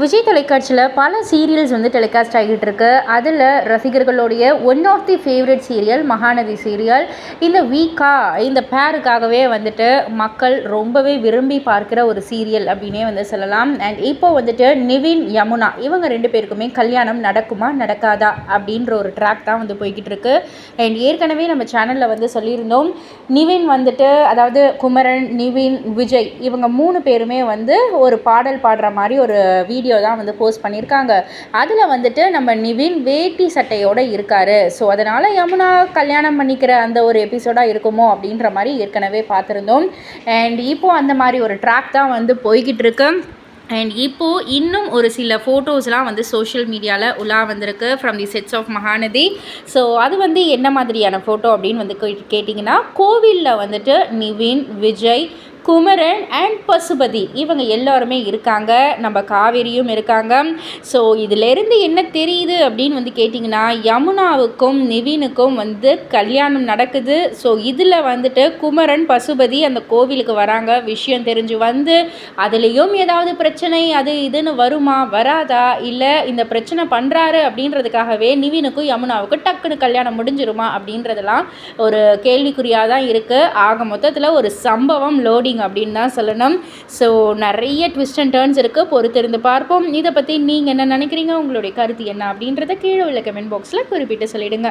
விஜய் தொலைக்காட்சியில் பல சீரியல்ஸ் வந்து டெலிகாஸ்ட் ஆகிட்டு இருக்கு. அதில் ரசிகர்களுடைய one of the favourite serial Mahanadhi serial இந்த வீக்கா இந்த பேருக்காகவே வந்துட்டு மக்கள் ரொம்பவே விரும்பி பார்க்குற ஒரு சீரியல் அப்படின்னே வந்து சொல்லலாம். அண்ட் இப்போ வந்துட்டு நிவின் யமுனா இவங்க ரெண்டு பேருக்குமே கல்யாணம் நடக்குமா நடக்காதா அப்படின்ற ஒரு ட்ராக் தான் வந்து போய்கிட்டு இருக்கு. அண்ட் ஏற்கனவே நம்ம சேனலில் வந்து சொல்லியிருந்தோம் நிவின் வந்துட்டு அதாவது குமரன் நிவின் விஜய் இவங்க மூணு பேருமே வந்து ஒரு பாடல் பாடுற மாதிரி ஒரு வீடியோ வீடியோ தான் வந்து போஸ்ட் பண்ணியிருக்காங்க. அதில் வந்துட்டு நம்ம நிவின் வேட்டி சட்டையோடு இருக்கார். ஸோ அதனால் யமுனா கல்யாணம் பண்ணிக்கிற அந்த ஒரு எபிசோடாக இருக்குமோ அப்படின்ற மாதிரி ஏற்கனவே பார்த்துருந்தோம். அண்ட் இப்போது அந்த மாதிரி ஒரு ட்ராக் தான் வந்து போய்கிட்டு இருக்கு. அண்ட் இப்போது இன்னும் ஒரு சில ஃபோட்டோஸ்லாம் வந்து சோஷியல் மீடியாவில் உலா வந்திருக்கு from the sets of Mahanadhi so அது வந்து என்ன மாதிரியான ஃபோட்டோ அப்படின்னு வந்து கேட்டிங்கன்னா கோவிலில் வந்துட்டு நிவின் விஜய் குமரன் அண்ட் பசுபதி. இவங்க எல்லாருமே இருக்காங்க. நம்ம காவேரியும் இருக்காங்க. ஸோ இதிலேருந்து என்ன தெரியுது அப்படின்னு வந்து கேட்டிங்கன்னா யமுனாவுக்கும் நிவினுக்கும் வந்து கல்யாணம் நடக்குது. ஸோ இதில் வந்துட்டு குமரன் பசுபதி அந்த கோவிலுக்கு வராங்க. விஷயம் தெரிஞ்சு வந்து அதுலேயும் ஏதாவது பிரச்சனை அது இதுன்னு வருமா வராதா? இல்லை இந்த பிரச்சனை பண்ணுறாரு அப்படின்றதுக்காகவே நிவினுக்கும் யமுனாவுக்கும் டக்குன்னு கல்யாணம் முடிஞ்சிருமா அப்படின்றதெல்லாம் ஒரு கேள்விக்குறியாக தான் இருக்குது ஆக மொத்தத்தில் ஒரு சம்பவம் லோடி ஷாக்கிங் அப்படின்னு தான் சொல்லணும். ஸோ நிறைய ட்விஸ்ட் அண்ட் டேர்ன்ஸ் இருக்குது பொறுத்திருந்து பார்ப்போம். இதை பற்றி நீங்கள் என்ன நினைக்கிறீங்க? உங்களுடைய கருத்து என்ன அப்படின்றத கீழே உள்ள கமெண்ட் பாக்ஸில் குறிப்பிட்டு சொல்லிவிடுங்க